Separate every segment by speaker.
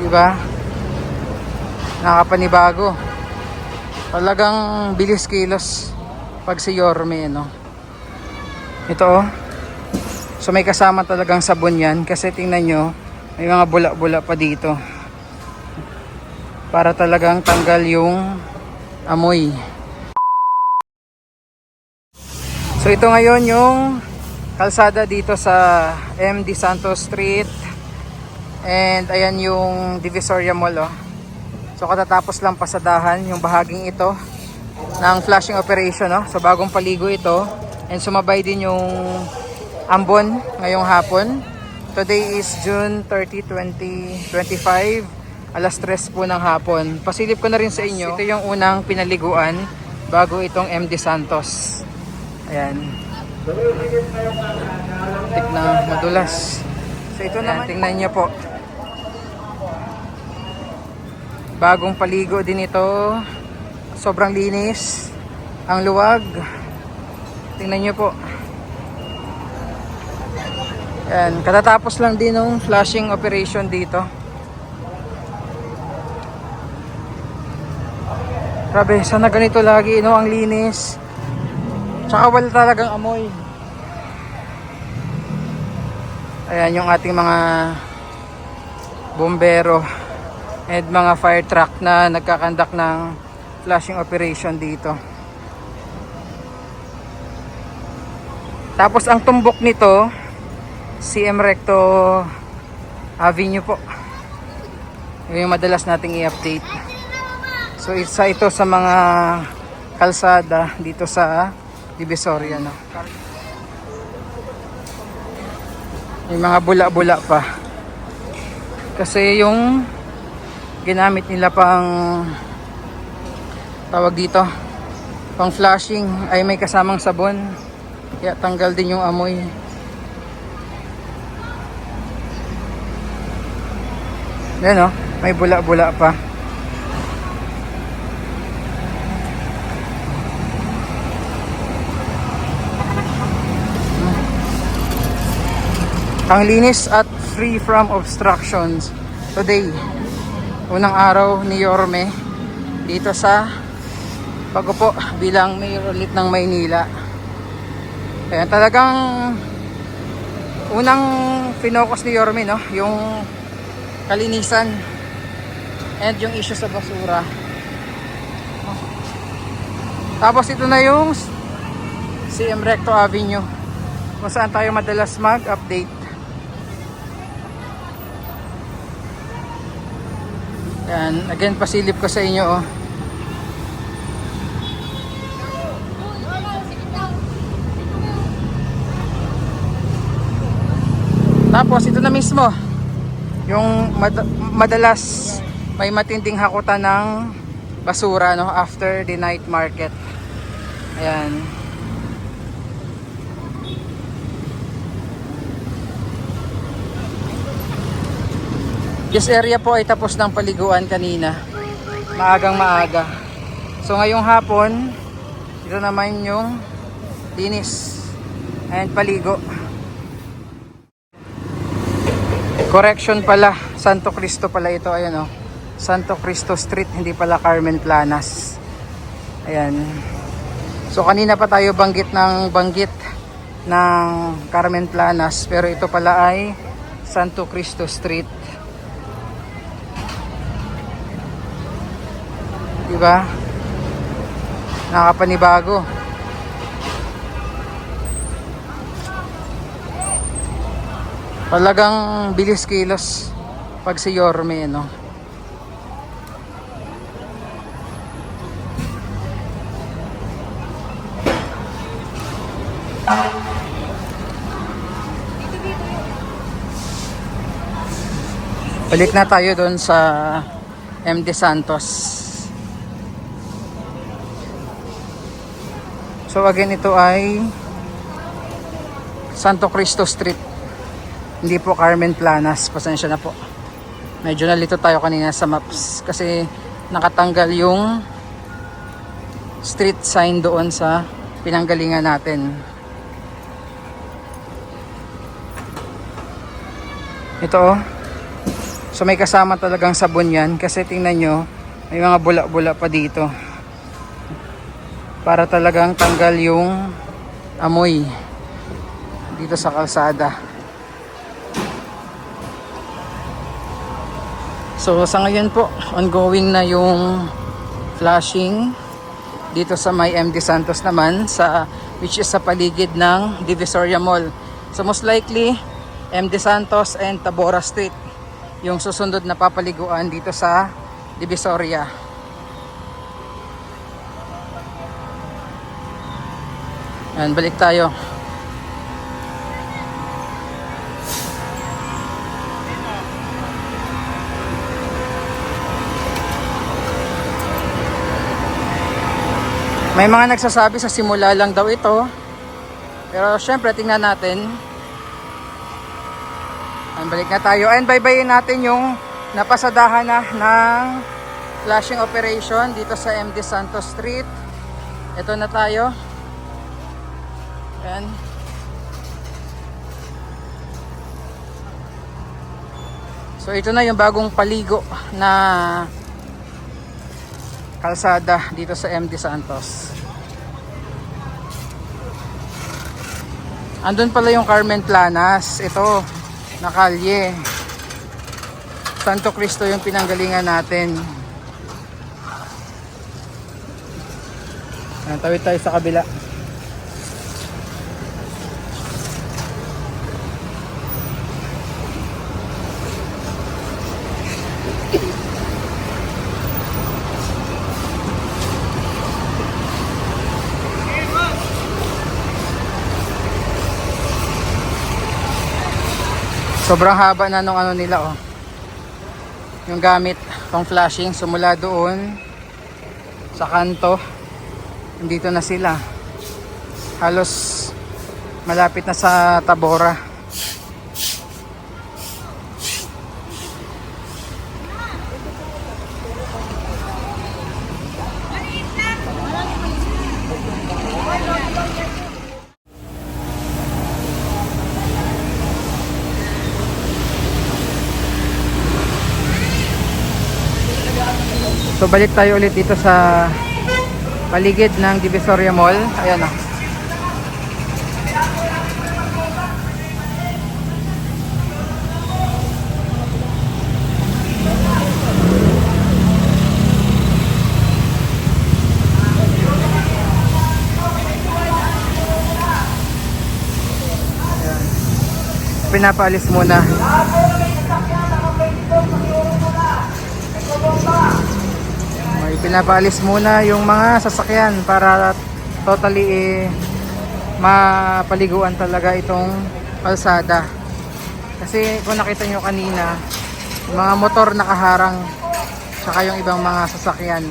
Speaker 1: Di ba? Nakapanibago. Talagang bilis kilos pag si Yorme, no? Ito oh. So may kasama talagang sabon yan kasi tingnan nyo, may mga bula-bula pa dito. Para talagang tanggal yung amoy. So ito ngayon yung kalsada dito sa MD Santos Street. And ayan yung Divisoria Mall oh. So katatapos lang pasadahan yung bahaging ito ng flashing operation no. So bagong paligo ito and sumabay din yung ambon ngayong hapon. Today is June 30, 2025. Alas 3 po ng hapon. Pasilip ko na rin sa inyo. Ito yung unang pinaliguan bago itong MD Santos. Ayan. Tik na madulas. So ito naman, tingnan niyo po. Bagong paligo din ito. Sobrang linis. Ang luwag. Tingnan niyo po. Yan, katatapos lang din ng flashing operation dito. Grabe, sana ganito lagi, no? Ang linis. Tsaka wala talagang amoy. Ayan yung ating mga bombero and mga fire truck na nagkakandak ng flashing operation dito. Tapos ang tumbok nito, CM Recto Avenue po. Yun yung madalas nating i-update. So isa ito sa mga kalsada dito sa Divisoria. No? May mga bula-bula pa. Kasi yung ginamit nila pang tawag dito pang flashing ay may kasamang sabon. Kaya tanggal din yung amoy. Yan o may bula-bula pa. Ang linis at free from obstructions today unang araw ni Yorme dito sa pagupo bilang mayor ulit ng Maynila. Ayan, talagang unang finokus ni Yorme no? Yung kalinisan and yung issue sa basura. Tapos ito na yung CM Recto Avenue kung saan tayo madalas mag-update Yan, again pasilip ko sa inyo oh. Tapos ito na mismo yung mad- madalas may matinding hakutan ng basura no after the night market. Ayan. This area po ay tapos ng paliguan kanina. Maagang maaga. So ngayong hapon, ito naman yung linis and paligo. Correction pala, Santo Cristo pala ito, ayan o. Santo Cristo Street, hindi pala Carmen Planas. Ayan. So kanina pa tayo banggit ng banggit ng Carmen Planas, pero ito pala ay Santo Cristo Street. Diba? Nakapanibago. Talagang bilis kilos pag si Yorme, no? Balik na tayo doon sa MD Santos. So again ito ay Santo Cristo Street. Hindi po Carmen Planas. Pasensya na po. Medyo nalito tayo kanina sa maps kasi nakatanggal yung street sign doon sa pinanggalingan natin. Ito oh. So may kasama talagang sabon yan kasi tingnan nyo, may mga bula-bula pa dito. Para talagang tanggal yung amoy dito sa kalsada. So sa ngayon po, ongoing na yung flashing dito sa may MD Santos naman sa which is sa paligid ng Divisoria Mall. So most likely MD Santos and Tabora Street yung susunod na papaliguan dito sa Divisoria. Yan, balik tayo. May mga nagsasabi sa simula lang daw ito. Pero syempre, tingnan natin. Ayan, balik na tayo. And baybayin natin yung napasadahan na ng flashing operation dito sa MD Santos Street. Ito na tayo. Ayan. So ito na yung bagong paligo na kalsada dito sa MD Santos. Andun pala yung Carmen Planas. Ito, na kalye. Santo Cristo yung pinanggalingan natin. Ayan, tawid tayo sa kabila. Sobrang haba na nung ano nila oh. Yung gamit pang flashing sumula doon sa kanto. Nandito na sila. Halos malapit na sa Tabora. So balik tayo ulit dito sa paligid ng Divisoria Mall. Ayan oh. Ayan. Pinapaalis muna. Pinapaalis muna yung mga sasakyan para totally eh, mapaliguan talaga itong kalsada. Kasi kung nakita nyo kanina, mga motor nakaharang tsaka yung ibang mga sasakyan.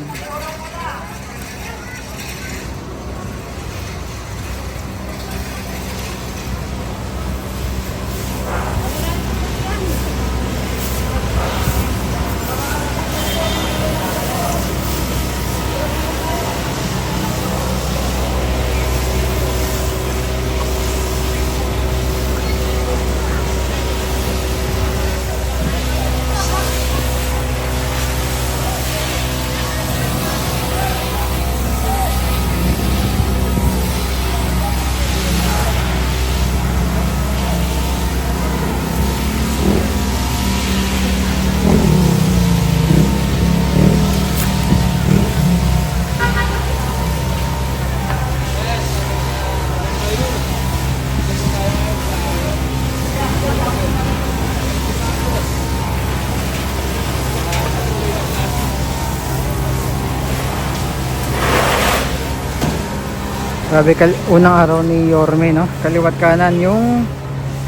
Speaker 1: Grabe, unang araw ni Yorme, no? Kaliwat kanan yung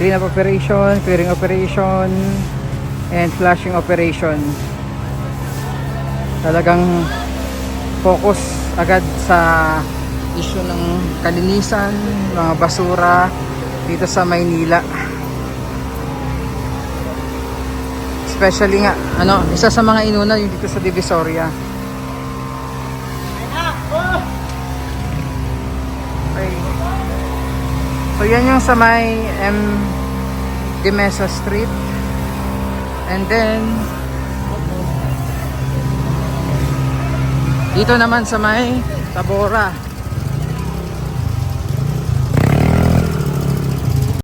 Speaker 1: clean up operation, clearing operation, and flashing operation. Talagang focus agad sa issue ng kalinisan, mga basura dito sa Maynila. Especially nga, ano, isa sa mga inuna yung dito sa Divisoria. Cafe. So yan yung sa may M. De Mesa Street. And then dito naman sa may Tabora.